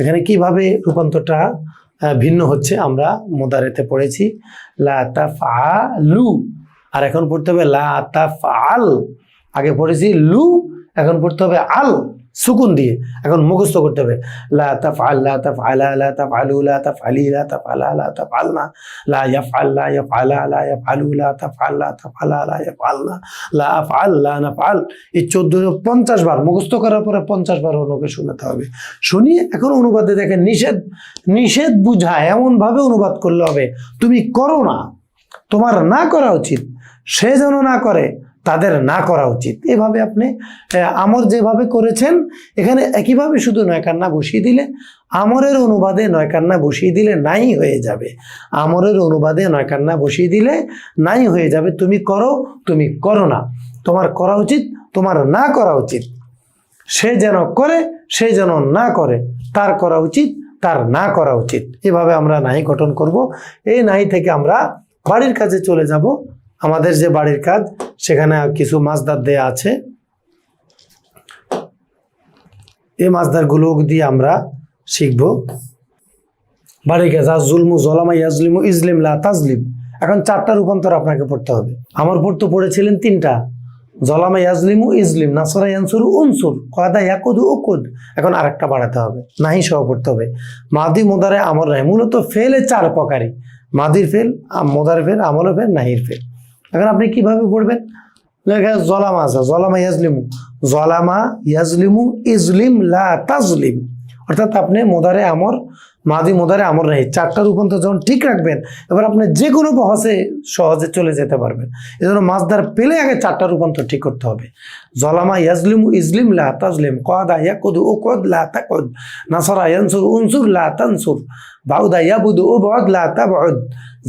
এখানে কীভাবে রূপান্তরটা ভিন্ন হচ্ছে আমরা মোদারেতে পড়েছি। লা তাফআলু, আর এখন পড়তে হবে লা আল আগে পড়েছি লু, এখন পড়তে হবে আল। সুকুন দিয়ে এখন মুখস্থ করতে হবে। লা তাফআল, লা তাফআলা, লা তাফআলু, লা তাফআলি, লা তাফআলা, লা তাফআলনা, লা ইয়াফআল, লা ইয়াফআলা, লা ইয়াফআলু, লা তাফআল, লা তাফআলা, লা ইয়াফআলনা, লা আফআল, লা নাফআল। এই চোদ্দ পঞ্চাশ বার মুখস্থ করার পরে পঞ্চাশ বার অন্যকে শোনাতে হবে। শুনিয়ে এখন অনুবাদে দেখেন নিষেধ নিষেধ বুঝায় এমনভাবে অনুবাদ করলে হবে, তুমি করো না। তোমার না করা উচিত, সে যেন না করে, তাদের না করা উচিত। এভাবে আপনি আমর যেভাবে করেছেন, এখানে একইভাবে শুধু নয় কান্না বসিয়ে দিলে, আমরের অনুবাদে নয় কান্না বসিয়ে দিলে নাই হয়ে যাবে। আমরের অনুবাদে নয় কান্না বসিয়ে দিলে নাই হয়ে যাবে। তুমি করো তুমি করো না। তোমার করা উচিত, তোমার না করা উচিত। সে যেন করে, সে যেন না করে, তার করা উচিত, তার না করা উচিত। এভাবে আমরা নাই গঠন করব। এই নাই থেকে আমরা বাড়ির কাজে চলে যাব। আমাদের যে বাড়ির কাজ, সেখানে কিছু মাছদার দেয়া আছে। এই মাছদারগুলো দিয়ে আমরা শিখব। বাড়ির কাজ আজুলমু জলামাই জলামা ইয়াজলিমু ইজলিম লা তাজলিম। এখন চারটা রূপান্তর আপনাকে পড়তে হবে। আমার পড়তে পড়েছিলেন তিনটা। জলামা ইয়াজলিমু ইজলিম, নাসরা ইয়ানসুরু উনসুর কয়দা ইয়াকুদু উকুদ। এখন আরেকটা বাড়াতে হবে, নাহি সহ পড়তে হবে। মাদি মোদারে আমর নাই, মূলত ফেলে চার প্রকারই। মাদির ফেল মোদার ফেল আমল ফেল, নাহির ফেল। এখন আপনি কীভাবে পড়বেন? জলামা আছে, জলামা ইয়াজলিমু। জলামা ইয়াজলিমু ইজলিম লা তাজলিম। অর্থাৎ আপনি মোদারে আমর, মাদি মোদারে আমর নেই। চারটা রূপান্তর যখন ঠিক রাখবেন, এবার আপনি যে কোনো বহসে সহজে চলে যেতে পারবেন। এজন্য মাছদার পেলে আগে চারটা রূপান্তর ঠিক করতে হবে। জলামা ইয়াজলিমু ইজলিম লা তাজলিম কদা ইয়াকুদু উকুদ লা তাকুদ, নাসরা ইয়ানসুর উনসুর লা বাউদা ইয়াবুদু বদ লা তাবউদ,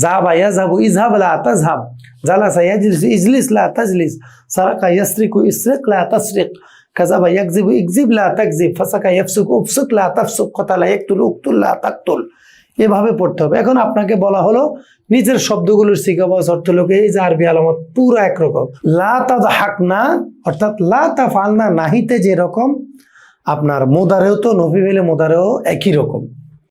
যাবা ইয়াযহাবু ইযহাব লা তাযহাব, জালাসা ইয়াজলিস ইজলিস লা তাজলিস, সারাকা ইয়াসরিকু ইসরিক লা তাসরিক। কাযাবা ইয়াকযিবু ইকজিব লা তাকজিব ফাসাকা ইয়াফসুকু উফসুক লা তাফসুক কতালা ইয়াকতুলু উকতুল লা তাকতুল এভাবে পড়তে হবে। এখন আপনাকে বলা হলো, নিজের শব্দগুলোর শিখাবাস অর্থ লোকে এই যে আরবি আলামত, পুরো একরকম। লা তাদহাক না অর্থাৎ লা তাফালনা নাহিতে যেরকম আপনার মোদারেও তো নফি ফেলে মোদারেও একই রকম।